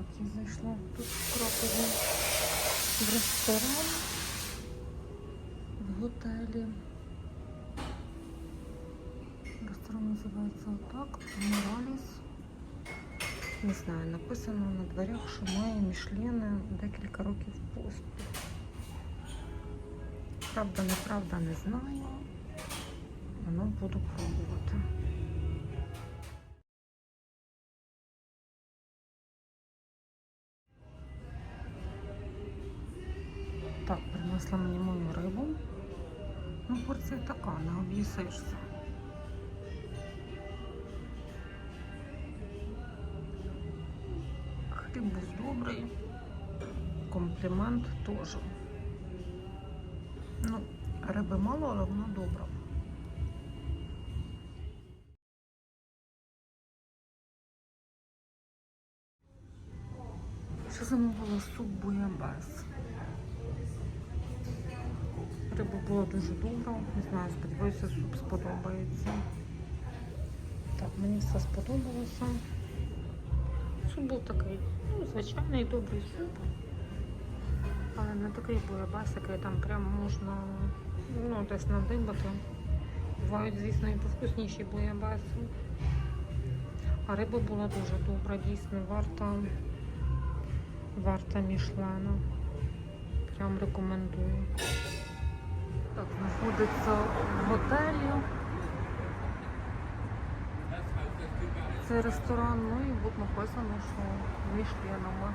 Так, я зайшла тут в в ресторан в готелі. Ресторан називається отак, Мораліс. Не знаю, написано на дверях, що має мішлени декілька років поспіль. Правда, неправда, не знаю. Ну, буду пробувати. Так, принесла мені мою рибу. Ну, порція така, не об'їсишся. Хліб був добрий. Комплімент теж. Ну, риби мало, але вона добра. Ще замовила суп буябес. Риба була дуже добра. Не знаю, сподіваюся, суп сподобається. Так, мені все сподобалося. Суп був такий, ну, звичайний добрий суп. Але не такий буябес, який там прям можна ну, десь надибати. Бувають, звісно, і повкусніші буябеси. А риба була дуже добра, дійсно, варта, варта мішлена. Прям рекомендую. Знаходиться в готелі. Це ресторан, ну і тут написано, що мішленами.